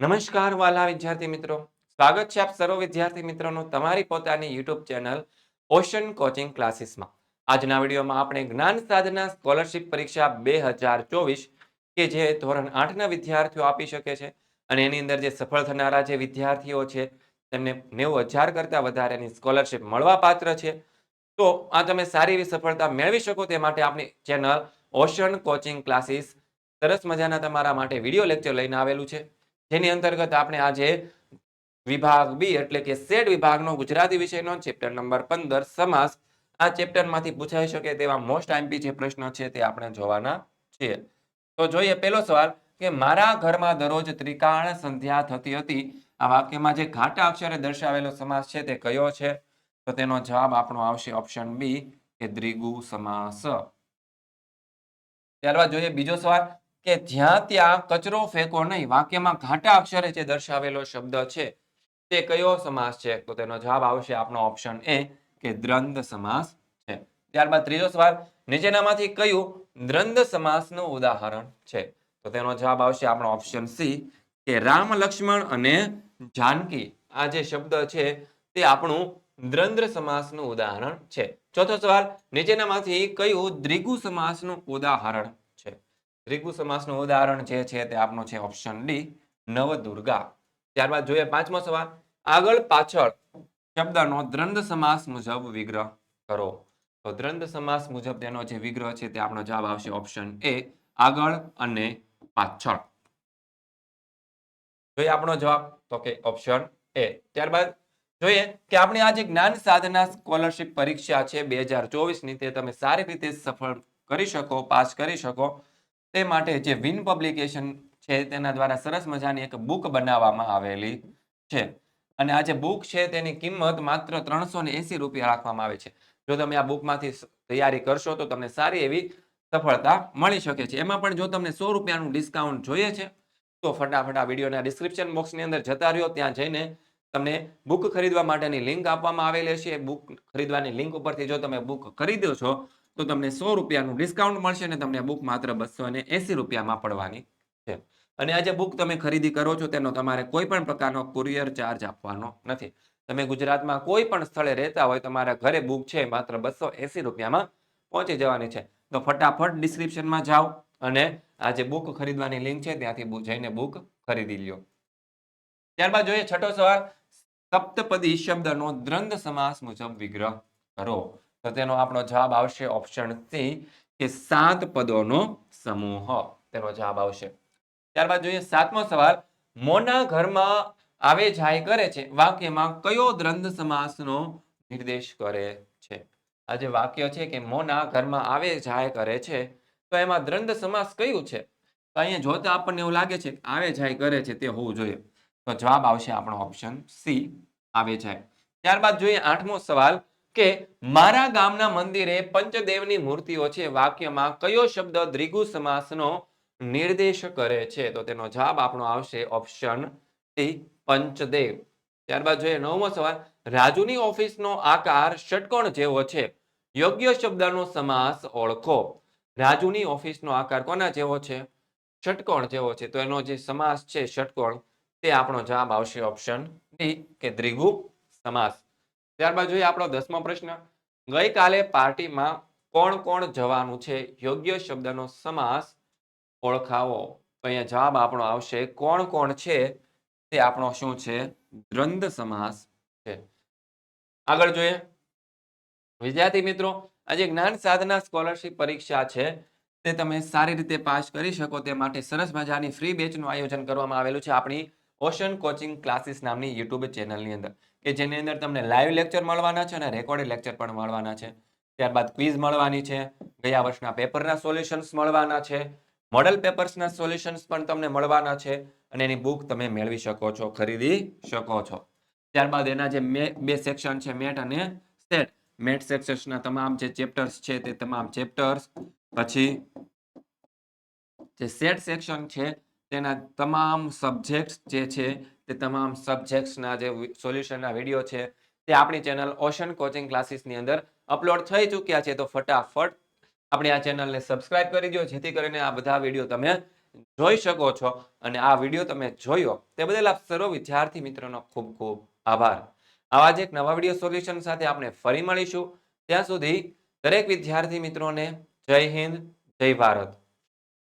નમસ્કાર, વાલા વિદ્યાર્થી મિત્રો. સ્વાગત છે આપ સર્વ વિદ્યાર્થી મિત્રોનું તમારી પોતાની યુટ્યુબ ચેનલ ઓશન કોચિંગ ક્લાસીસમાં. આજના વિડીયોમાં આપણે જ્ઞાન સાધના સ્કોલરશિપ પરીક્ષા બે હજાર ચોવીસ, કે જે ધોરણ આઠના વિદ્યાર્થીઓ આપી શકે છે અને એની અંદર જે સફળ થનારા જે વિદ્યાર્થીઓ છે, તેમને નેવું હજાર કરતાં વધારેની સ્કોલરશિપ મળવા પાત્ર છે. તો આ તમે સારી એવી સફળતા મેળવી શકો તે માટે આપણી ચેનલ ઓશન કોચિંગ ક્લાસીસ સરસ મજાના તમારા માટે વીડિયો લેક્ચર લઈને આવેલું છે. જેની અંતર્ગત આપણે આજે વિભાગ બી એટલે કે સેડ વિભાગનો ગુજરાતી વિષયનો ચેપ્ટર નંબર પંદર સમાસ આ ચેપ્ટરમાંથી પૂછાઈ શકે તેવા મોસ્ટ આઈમ્પી જે પ્રશ્ન છે તે આપણે જોવાના છીએ. તો જોઈએ પહેલો સવાલ કે મારા ઘરમાં દરરોજ ત્રિકાળ સંધ્યા થતી હતી. આ વાક્યમાં જે ઘાટા અક્ષરે દર્શાવેલો સમાસ છે તે કયો છે? તો તેનો જવાબ આપણો આવશે ઓપ્શન બી કે દ્રિગુ સમાસ. ત્યારબાદ જોઈએ બીજો સવાલ કે જ્યાં ત્યાં કચરો ફેંકો નહીં. વાક્યમાં ઘાટા અક્ષરે જે દર્શાવેલો શબ્દ છે, તે કયો સમાસ છે? તો તેનો જવાબ આવશે આપનો ઓપ્શન એ કે દ્રંદ સમાસ છે. ત્યારબાદ ત્રીજો સવાલ, નીચેનામાંથી કયું દ્રંદ સમાસનું ઉદાહરણ છે? તો તેનો જવાબ આવશે આપણો ઓપ્શન સી કે રામ લક્ષ્મણ અને જાનકી. આ જે શબ્દ છે, તે આપણું દ્રંદ્ર સમાસનું ઉદાહરણ છે. ચોથો સવાલ, નીચેનામાંથી કયું દ્રિગુ સમાસનું ઉદાહરણ દ્વિગુ સમાસનું ઉદાહરણ જે છે તે આપનો છે ઓપ્શન ડી નવદુર્ગા. ત્યારબાદ જોઈએ પાંચમો સવાલ. આગળ પાછળ શબ્દનો દ્રંદ સમાસ મુજબ વિગ્રહ કરો. તો દ્રંદ સમાસ મુજબ તેનો જે વિગ્રહ છે તે આપણો જવાબ આવશે ઓપ્શન એ આગળ અને પાછળ. જોઈએ આપણો જવાબ. તો કે ઓપ્શન એ ત્યારબાદ જોઈએ કે આપણી આ જે જ્ઞાન સાધના સ્કોલરશિપ પરીક્ષા છે બે ચોવીસની તે તમે સારી રીતે સફળ કરી શકો, પાસ કરી શકો. તે માટે જે વિન પબ્લિકેશન છે તેના દ્વારા સરસ મજાની એક બુક બનાવવામાં આવેલી છે. અને આ જે બુક છે તેની કિંમત માત્ર ત્રણસો રૂપિયા રાખવામાં આવે છે. જો તમે આ બુકમાંથી તૈયારી કરશો તો તમને સારી એવી સફળતા મળી શકે છે. એમાં પણ જો તમને સો રૂપિયાનું ડિસ્કાઉન્ટ જોઈએ છે, તો ફટાફટ આ વિડીયોના ડિસ્ક્રિપ્શન બોક્સની અંદર જતા રહ્યો. ત્યાં જઈને તમને બુક ખરીદવા માટેની લિંક આપવામાં આવેલી છે. બુક ખરીદવાની લિંક ઉપરથી જો તમે બુક ખરીદો છો તો તમને સો રૂપિયાનું ડિસ્કાઉન્ટ મળશે અને તમને બુક માત્ર બસો અને એસી રૂપિયામાં પડવાની છે. અને આ જે બુક તમે ખરીદી કરો છો, તેનો તમારે કોઈ પણ પ્રકારનો કુરિયર ચાર્જ આપવાનો નથી. તમે ગુજરાતમાં કોઈ પણ સ્થળે રહેતા હોય, તમારા ઘરે બુક છે, માત્ર બસો એસી રૂપિયામાં પહોંચી જવાની છે. તો ફટાફટ ડિસ્ક્રિપ્શનમાં જાઓ અને આ જે બુક ખરીદવાની લિંક છે, ત્યાંથી જઈને બુક ખરીદી લ્યો. ત્યારબાદ જોઈએ છઠ્ઠો સવાલ. સપ્તપદી શબ્દનો દ્રંદ સમાસ મુજબ વિગ્રહ કરો. તો તેનો આપણો જવાબ આવશે ઓપ્શન સી કે સાત પદોનો સમૂહ. તેનો જવાબ આવશે. ત્યારબાદ જોઈએ સાતમો સવાલ, મોના ઘરમાં આવે જાય કરે છે, વાક્યમાં કયો દ્રંદ સમાસનો નિર્દેશ કરે છે? આ જે વાક્ય છે કે મોના ઘરમાં આવે જાય કરે છે, તો એમાં દ્રંદ સમાસ કયું છે? તો અહીંયા જોતા આપણને એવું લાગે છે આવે જાય કરે છે તે હોવું જોઈએ. તો જવાબ આવશે આપણો ઓપ્શન સી આવે જાય. ત્યારબાદ જોઈએ આઠમો સવાલ કે મારા ગામના મંદિરે પંચદેવની મૂર્તિઓ છે, વાક્યમાં કયો શબ્દ દ્રિગુ સમાસનો નિર્દેશ કરે છે? તો તેનો જવાબ આપણો આવશે ઓપ્શન ટી પંચદેવ. ત્યારબાદ જોઈએ નવમો સવાલ, રાજુની ઓફિસનો આકાર ષટકોણ જેવો છે? યોગ્ય શબ્દનો સમાસ ઓળખો. રાજુની ઓફિસનો આકાર કોના જેવો છે? ષટકોણ જેવો છે. તો એનો જે સમાસ છે ષટકોણ, તે આપણો જવાબ આવશે ઓપ્શન ડી કે દ્રિગુ સમાસ ત્યારબાદ જોઈએ આપણો દસમો પ્રશ્ન. ગઈકાલે પાર્ટીમાં કોણ કોણ જવાનું છે? યોગ્ય શબ્દનો સમાસ ઓળખાવો. તો અહીંયા જવાબ આપણો આવશે કોણ કોણ છે? તે આપણો શું છે? દ્વંદ સમાસ છે. આગળ જોઈએ. વિદ્યાર્થી મિત્રો, આજે જ્ઞાન સાધના સ્કોલરશિપ પરીક્ષા છે. તે તમે સારી રીતે પાસ કરી શકો. તે માટે સરસ મજાની ફ્રી બેચનું આયોજન કરવામાં આવેલું છે. આપણી ઓશન કોચિંગ ક્લાસીસ નામની યુટ્યુબ ચેનલની અંદર, કે જેની અંદર તમને લાઈવ લેક્ચર મળવાના છે અને રેકોર્ડેડ લેક્ચર પણ મળવાના છે. ત્યારબાદ ક્વિઝ મળવાની છે, ગયા વર્ષના પેપરના સોલ્યુશન્સ મળવાના છે મોડલ પેપર્સના સોલ્યુશન્સ પણ તમને મળવાના છે, અને એની બુક તમે મેળવી શકો છો, ખરીદી શકો છો. ત્યારબાદ એના જે બે સેક્શન છે, મેટ અને સેટ. મેટ સેક્શન્સના તમામ જે ચેપ્ટર્સ છે, તે તમામ ચેપ્ટર્સ પછી જે સેટ સેક્શન છે તેના તમામ સબ્જેક્ટ્સ જે છે, તે તમામ સબ્જેક્ટ્સના જે સોલ્યુશનના વીડિયો છે, તે આપણી ચેનલ ઓશન કોચિંગ ક્લાસીસની અંદર અપલોડ થઈ ચૂક્યા છે. તો ફટાફટ આપણી આ ચેનલને સબસ્ક્રાઇબ કરી દો, જેથી કરીને આ બધા વીડિયો તમે જોઈ શકો છો અને આ વીડિયો તમે જોયો. તે બદલ આપ સર્વ વિદ્યાર્થી મિત્રોનો ખૂબ ખૂબ આભાર. આવા જ એક નવા વીડિયો સોલ્યુશન સાથે આપણે ફરી મળીશું. ત્યાં સુધી દરેક વિદ્યાર્થી મિત્રોને જય હિન્દ, જય ભારત.